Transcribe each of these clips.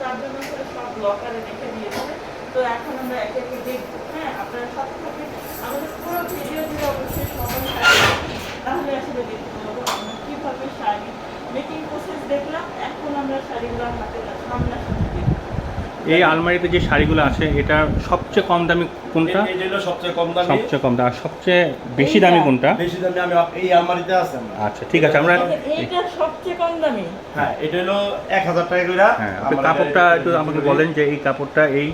তার জন্য সব লকারে রেখে দিয়েছে। তো এখন আমরা একে হ্যাঁ আপনারা সাথে সাথে আমাদের পুরো ভিডিও দিয়ে অবশ্যই সময় তাহলে আসলে দেখতে পাবো আমরা কীভাবে শাড়ি মেকিং প্রসেস দেখলাম। এখন আমরা শাড়িগুলো হাতে সামনে এই আলমারিতে যে শাড়িগুলো আছে এটা সবচেয়ে কম দামি কোনটা? এটা হলো সবচেয়ে কম দামি। সবচেয়ে কম দামি। আর সবচেয়ে বেশি দামি কোনটা? বেশি দামি আমি এই আলমারিতে আছে আমার। আচ্ছা ঠিক আছে আমরা এইটা সবচেয়ে কম দামি। হ্যাঁ এটা হলো এক হাজার টাকা করে হ্যাঁ আপনি কাপড়টা একটু আমাকে বলেন যে এই কাপড়টা এই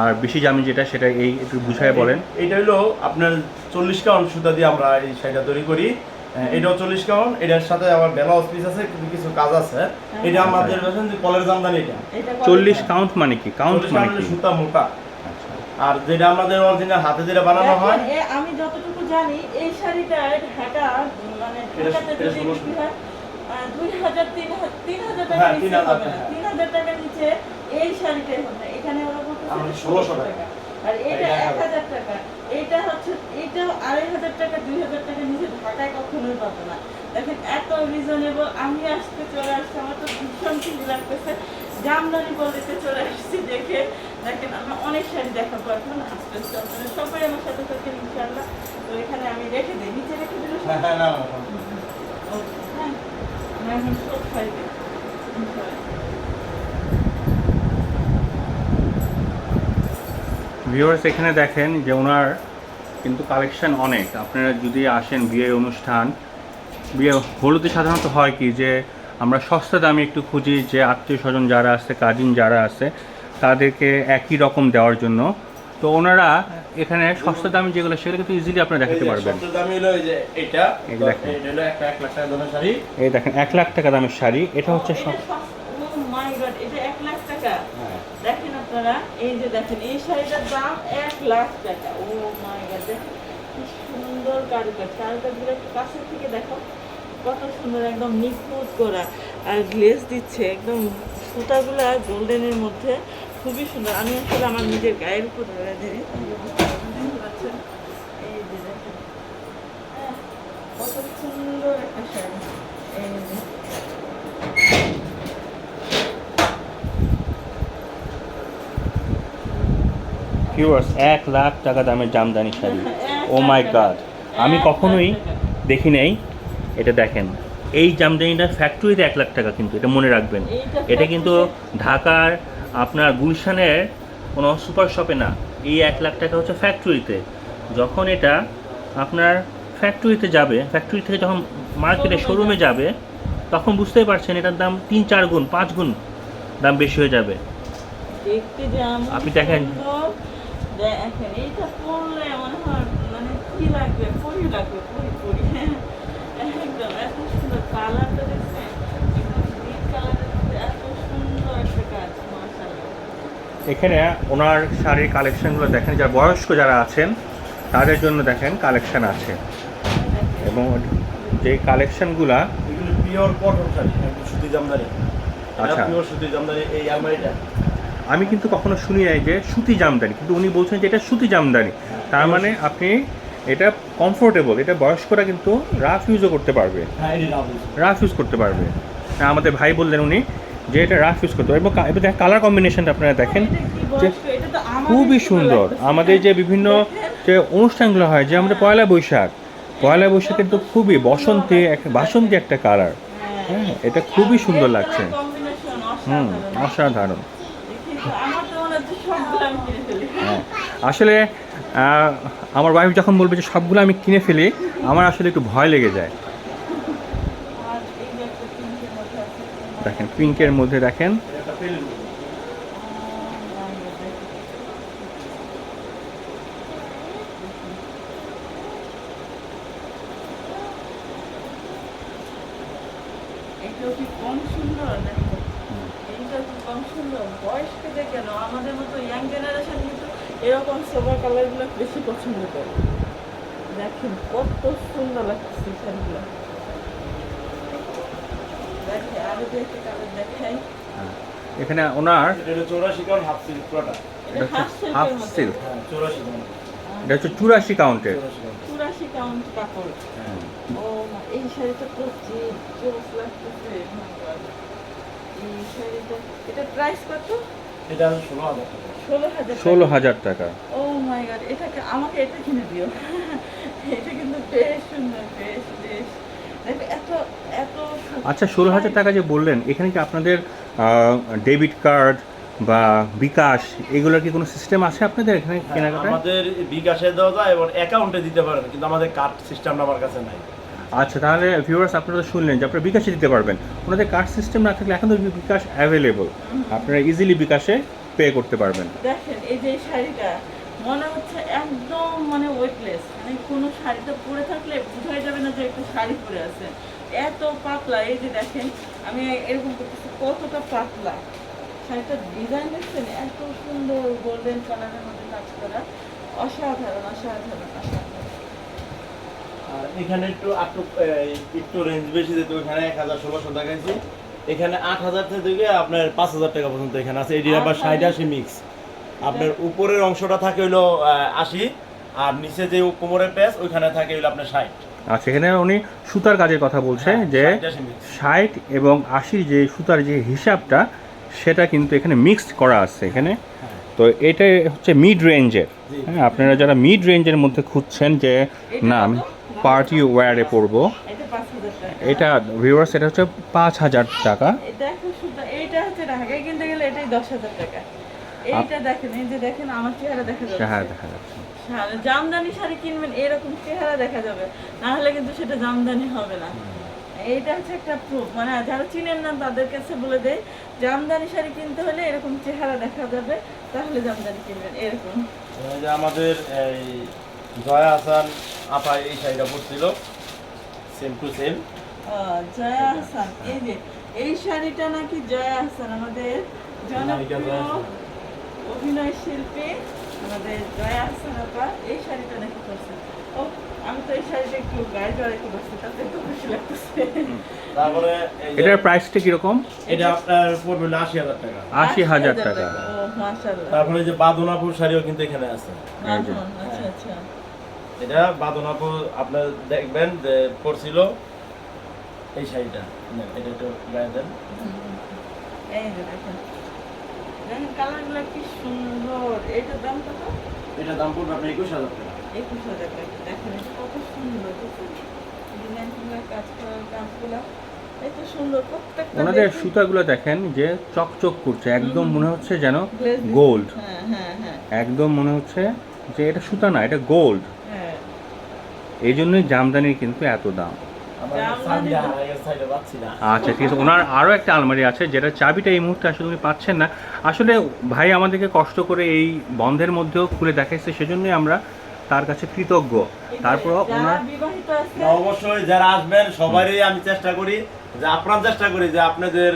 আর বেশি দামি যেটা সেটা এই একটু বুঝায় বলেন। এটা হলো আপনার চল্লিশ কাউন্ট সুতা দিয়ে আমরা এই শাড়িটা তৈরি করি। এটাও চল্লিশ কাউন্ট এটার সাথে আবার ব্লাউজ পিস আছে কিছু কিছু কাজ আছে। এটা আমাদের বলছেন যে কলের জামদানি এটা। চল্লিশ কাউন্ট মানে কি? কাউন্ট মানে কাউন্টের কি? সুতা মোটা। আচ্ছা। আর যেটা আমাদের অরিজিনাল হাতে যেটা বানানো হয় আমি যতটুকু জানি এই শাড়িটার ঢাকা মানে ঢাকাতে যদি বিক্রি হয়, দুই হাজার তিন হাজার তিন হাজার টাকা হ্যাঁ, নিচে তিন হাজার টাকা। তিন হাজার টাকার নিচে এই শাড়িটাই হবে। এখানে ওরা ষোলোশো টাকা। আর এটা এটা এক হাজার টাকা। এইটা হচ্ছে এইটাও আড়াই হাজার টাকা দুই হাজার টাকা নিচে ঢাকায় কখনোই পাবে না। দেখেন এত রিজনেবল আমি আসতে চলে আসছি আমার তো ভীষণ খুশি লাগতেছে। জামদানি বলতে চলে আসছি দেখে। দেখেন আমরা অনেক শাড়ি দেখাবো এখন আস্তে আস্তে আপনারা সবাই আমার সাথে থাকেন ইনশাল্লাহ তো এখানে আমি রেখে দিই। নিচে রেখে দিলে হ্যাঁ হ্যাঁ না না, না। হ্যাঁ আমরা এখন সব শাড়ি দেখব ভিউয়ার্স এখানে দেখেন যে ওনার কিন্তু কালেকশান অনেক। আপনারা যদি আসেন বিয়ের অনুষ্ঠান বিয়ে হলুদে সাধারণত হয় কি যে আমরা সস্তা দামে একটু খুঁজি যে আত্মীয় স্বজন যারা আছে কাজিন যারা আছে তাদেরকে একই রকম দেওয়ার জন্য। তো ওনারা এখানে সস্তা দামি যেগুলো সেগুলো কিন্তু ইজিলি আপনারা দেখাতে পারবেন। এই দেখেন। এক লাখ টাকা দামের শাড়ি। এটা হচ্ছে এটা সব সস্তা- Oh my God, এটা এক লাখ টাকা হ্যাঁ দেখেন আপনারা এই যে দেখেন এই শাড়িটার দাম এক লাখ টাকা। ও মাই গড কি সুন্দর কারুকাজ। কারুকাজগুলো একটু কাছের থেকে দেখো। কত সুন্দর একদম নিখুঁত করা আর গ্লেজ দিচ্ছে একদম সুতাগুলা গোল্ডেনের মধ্যে। খুবই সুন্দর। আমি আসলে আমার নিজের গায়ের উপর ধরে পারছেন? এই যে দেখেন হ্যাঁ, কত সুন্দর একটা শাড়ি। এই ভিউয়ার্স এক লাখ টাকা দামের jamdani sari. Oh my god. আমি কখনোই দেখি নাই এটা দেখেন। এই জামদানিটা ফ্যাক্টরিতে এক লাখ টাকা কিন্তু এটা মনে রাখবেন। এটা কিন্তু ঢাকার আপনার গুলশানের কোনো সুপার শপে না। এই এক লাখ টাকা হচ্ছে ফ্যাক্টরিতে যখন এটা আপনার ফ্যাক্টরিতে যাবে ফ্যাক্টরি থেকে যখন মার্কেটে শোরুমে যাবে। তখন বুঝতেই পারছেন এটার দাম তিন চার গুণ পাঁচ গুণ দাম বেশি হয়ে যাবে। আপনি দেখেন। দেখেন এইটা পরলে মনে হয় মানে কি লাগবে? পরি লাগবে পরি পরি একদম এত সুন্দর কালারটা দেখছেন এখানে ওনার শাড়ির কালেকশনগুলো দেখেন যারা বয়স্ক যারা আছেন তাদের জন্য দেখেন কালেকশন আছে। এবং যে কালেকশনগুলা এগুলো পিওর কটন শাড়ি সুতি জামদানি। আচ্ছা। পিওর সুতি জামদানি এই আলমারিটা। আমি কিন্তু কখনো শুনি নাই যে সুতি জামদানি কিন্তু উনি বলছেন যে এটা সুতি জামদানি। তার মানে আপনি এটা কমফোর্টেবল এটা বয়স্করা কিন্তু রাফ ইউজও করতে পারবে। হ্যাঁ রাফ ইউজ করতে পারবে। হ্যাঁ, আমাদের ভাই বললেন উনি যে এটা রাফ ইউজ করতে পারবে। এবং কালার কম্বিনেশনটা আপনারা দেখেন। যে খুবই সুন্দর। আমাদের যে বিভিন্ন যে অনুষ্ঠানগুলো হয় যে আমাদের পয়লা বৈশাখ পয়লা বৈশাখ কিন্তু খুবই বসন্তী এক বাসন্তী একটা কালার হ্যাঁ। এটা খুবই সুন্দর লাগছে। হুম অসাধারণ। হ্যাঁ। আসলে আমার ওয়াইফ যখন বলবে যে সবগুলো আমি কিনে ফেলি, আমার আসলে একটু ভয় লেগে যায়। দেখেন পিঙ্কের মধ্যে দেখেন। কম সুন্দর? দেখো এইটাও কি কম সুন্দর বয়স্কদের কেন? আমাদের মতো ইয়াং জেনারেশন কিন্তু এরকম সোবার কালারগুলো বেশি পছন্দ করে। দেখেন কত সুন্দর লাগছে শাড়িগুলো দেখে আরও যে একটা কালার দেখাই। হ্যাঁ। এখানে ওনার এটা কাউন্ট হাফ সিল্ক পুরোটা। এটা এটা হাফ হাফ সিল্কের মধ্যে সিল্ক হ্যাঁ চৌরাশি কাউন্ট এটা হচ্ছে চুরাশি কাউন্টের চৌরাশি কাউন্ট চুরাশি কাউন্ট কাপড়। ও এই শাড়িটা তো যে জোস লাগতেছে। শাড়িটা এটা প্রাইস কত? এটা ষোলো হাজার টাকা। ষোলো হাজার টাকা? ও মাই গড এটাকে আমাকে এটা কিনে দিও। এটা কিন্তু বেশ সুন্দর বেশ বেশ। দেখো এত এত সু- আচ্ছা ষোলো হাজার টাকা যে বললেন এখানে কি আপনাদের ডেবিট কার্ড বা বিকাশ এগুলোর কি কোনো সিস্টেম আছে আপনাদের এখানে কেনাকাটা আমাদের বিকাশে দেওয়া যায় এবং অ্যাকাউন্টে দিতে পারেন কিন্তু আমাদের কার্ড সিস্টেমটা আমার কাছে নাই। আচ্ছা তাহলে ভিউয়ার্স আপনারা তো শুনলেন যে আপনারা বিকাশে দিতে পারবেন। ওনাদের কার্ড সিস্টেম না থাকলে এখন তো বিকাশ অ্যাভেলেবল আপনারা ইজিলি বিকাশে পে করতে পারবেন। দেখেন, এই যে শাড়িটা, মনে হচ্ছে একদম মানে ওয়েটলেস মানে কোনো শাড়িটা পরে থাকলে বোঝাই যাবে না যে একটা শাড়ি পরে আছে। এত পাতলা, এই যে দেখেন, আমি এরকম করতেছি, কতটা পাতলা। শাড়িটার ডিজাইন দেখছেন? এত সুন্দর গোল্ডেন কালারের মধ্যে কাজ করা। অসাধারণ অসাধারণ অসাধারণ। আর এখানে একটু একটু একটু রেঞ্জ বেশি যেহেতু এখানে এক হাজার ষোলোশো দেখাইছি এখানে আট হাজার থেকে আপনার পাঁচ হাজার টাকা পর্যন্ত এখানে আছে। এটি আবার ষাট? আশি মিক্স আপনার উপরের অংশটা থাকে হইল আশি আর নিচে যে কোমরের প্যাচ ওইখানে থাকে হইল আপনার ষাট। আচ্ছা এখানে উনি সুতার কাজের কথা বলছে হ্যাঁ, যে 60 ষাট এবং আশির যে সুতার যে হিসাবটা সেটা কিন্তু এখানে মিক্সড করা আছে এখানে। তো এটা হচ্ছে মিড রেঞ্জের হ্যাঁ আপনারা যারা মিড রেঞ্জের মধ্যে খুঁজছেন যে না আমি পার্টি ওয়্যারে পরবো। এটা ভিউয়ার্স এটা হচ্ছে পাঁচ হাজার টাকা। এটা এখন সুতা এইটা হচ্ছে ঢাকায় কিনতে গেলে এটাই দশ হাজার টাকা। এইটা দেখেন এই যে দেখেন আমার চেহারা দেখা যাচ্ছে। দেখা যাচ্ছে। জামদানি শাড়ি কিনবেন এরকম চেহারা দেখা যাবে। না হলে কিন্তু সেটা জামদানি হবে না। এইটা হচ্ছে একটা প্রুফ মানে যারা চিনেন না তাদের কাছে বলে দেয় জামদানি শাড়ি কিনতে হলে এরকম চেহারা দেখা যাবে তাহলে জামদানি কিনবেন এরকম। আমাদের এই জয়া হাসান আপা এই শাড়িটা পরছিল। Same to same Joya Hasan এই যে এই শাড়িটা নাকি জয়া হাসান আমাদের জনপ্রিয় অভিনয় শিল্পী আমাদের জয়া হাসান আপা এই শাড়িটা নাকি ও আমি তো এই শাড়িটা একটু গায়ে জড়াইতে পারছি তাতে একটু খুশি লাগতেছে। তারপরে এই যে- এটার প্রাইসটা কীরকম? এটা আপনার পড়বে আশি হাজার টাকা। আশি হাজার টাকা। তারপরে যে বাদনাপুর শাড়িও কিন্তু এখানে আছে। আচ্ছা আচ্ছা আচ্ছা। এটা বাদনাপুর আপনার দেখবেন যে পড়ছিল এই শাড়িটা। এটা একটু গায়ে দেন। দেখেন। দেখেন কালারগুলো কি সুন্দর। এইটার দাম কত? এটা দাম পড়বে আপনার একুশ হাজার টাকা। একুশ হাজার টাকা। দেখেন কত সুন্দর ডিজাইনগুলো কাজ করার কাজগুলো এত সুন্দর। প্রত্যেকটা ওনাদের সুতাগুলো দেখেন যে চকচক করছে একদম মনে হচ্ছে যেন গোল্ড। হ্যাঁ হ্যাঁ হ্যাঁ। একদম মনে হচ্ছে যে এটা সুতা না এটা গোল্ড। হ্যাঁ এই জন্যই জামদানির কিন্তু এত দাম। আচ্ছা ঠিক আছে। ওনার আরও একটা আলমারি আছে যেটা চাবিটা এই মুহূর্তে আসলে উনি পাচ্ছেন না। আসলে ভাই আমাদেরকে কষ্ট করে এই বন্ধের মধ্যেও খুলে দেখাইছে সেজন্যই আমরা তার কাছে কৃতজ্ঞ। তারপর ওনার বিবাহিত অবশ্যই যারা আসবেন সবারই আমি চেষ্টা করি যে আপনার চেষ্টা করি যে আপনাদের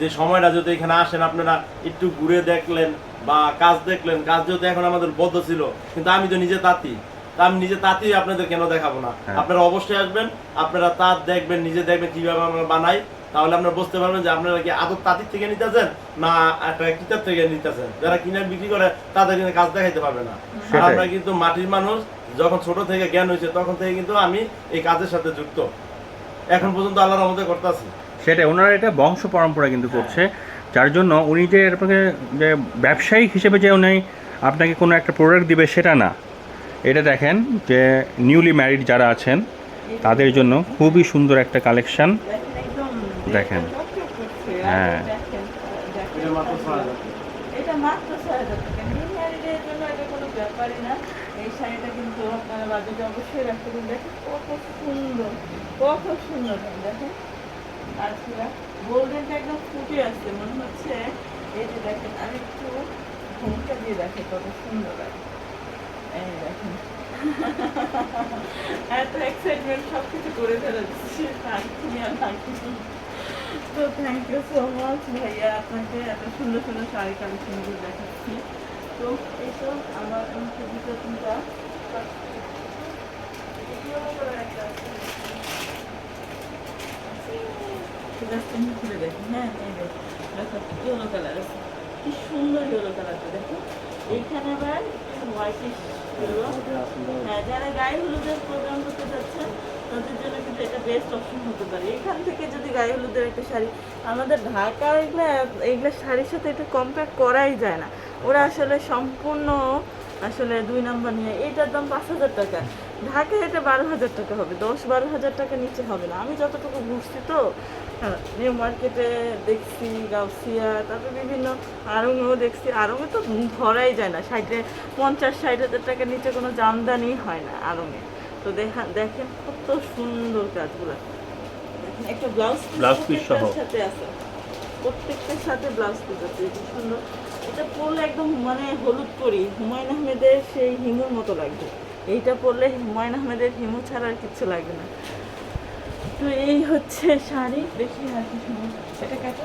যে সময়টা যদি এখানে আসেন আপনারা একটু ঘুরে দেখলেন বা কাজ দেখলেন। কাজ যদি এখন আমাদের বদ্ধ ছিল কিন্তু আমি তো নিজে তাঁতি। আমি নিজে তাঁতি আপনাদের কেন দেখাবো না? হ্যাঁ। আপনারা অবশ্যই আসবেন আপনারা তাঁত দেখবেন নিজে দেখবেন কীভাবে আমরা বানাই তাহলে আপনারা বুঝতে পারবেন যে আপনারা কি আদর তাঁতির থেকে নিতেছেন না একটা কিতাব থেকে নিতেছেন? যারা কিনে বিক্রি করে তাদের কিন্তু কাজ দেখাইতে পারবে না। আর আমরা কিন্তু মাটির মানুষ যখন ছোট থেকে জ্ঞান হয়েছে তখন থেকে কিন্তু আমি এই কাজের সাথে যুক্ত। এখন পর্যন্ত আল্লাহর মধ্যে করতেছি সেটাই ওনারা এটা বংশ পরম্পরা কিন্তু করছে যার জন্য উনি যে আপনাকে যে ব্যবসায়িক হিসেবে যে উনি আপনাকে কোনো একটা প্রোডাক্ট দিবে সেটা না। এটা দেখেন যে নিউলি ম্যারিড যারা আছেন, তাদের জন্য খুবই সুন্দর একটা কালেকশন দেখেন। হ্যাঁ। আমি একটু দিয়ে দেখে কত সুন্দর লাগে এত এক্সাইটমেন্ট সব কিছু করে ফেলে দিচ্ছি থাকি আর থাকি তো থ্যাংক ইউ সো মাচ ভাইয়া, আপনাকে এত সুন্দর সুন্দর শাড়ি কালেকশনগুলো দেখাচ্ছি। তো এই আমার দুটো তিনটা খুলে দেখি। হ্যাঁ এই দেখো ইয়েলো কালার কি সুন্দর ইয়েলো কালারটা দেখো। এইখানে আবার হ্যাঁ যারা হলুদের প্রোগ্রাম তাদের জন্য কিন্তু এটা বেস্ট অপশন হতে পারে। এখান থেকে যদি হলুদের একটা শাড়ি, আমাদের ঢাকার এগুলো এগুলো শাড়ির সাথে একটু কম্পেয়ার করাই যায় না। ওরা আসলে সম্পূর্ণ আসলে দুই নাম্বার নিয়ে এইটার দাম পাঁচ হাজার টাকা। ঢাকায় এটা বারো হাজার টাকা হবে দশ বারো হাজার টাকা নিচে হবে না। আমি যতটুকু ঘুরছি তো হ্যাঁ, নিউ মার্কেটে দেখছি গাউসিয়া তারপরে বিভিন্ন আরঙেও দেখছি। আরঙে তো ধরাই যায় না ষাটে পঞ্চাশ ষাট হাজার টাকার নিচে কোনো জামদানি হয় না আরঙে। তো দেখা দেখেন কত সুন্দর কাজগুলো। দেখেন একটা ব্লাউজ Blouse piece সহ। সাথে আছে। প্রত্যেকটার সাথে ব্লাউজ পিস আছে কি সুন্দর। এটা পরলে একদম মানে হলুদ করি, হুমায়ুন আহমেদের সেই হিমুর মতো লাগবে। এইটা পরলে হুমায়ুন আহমেদের হিমু ছাড়া আর কিচ্ছু লাগবে না। তো এই হচ্ছে শাড়ি, বেশি আর কিছু। এটা কাটো।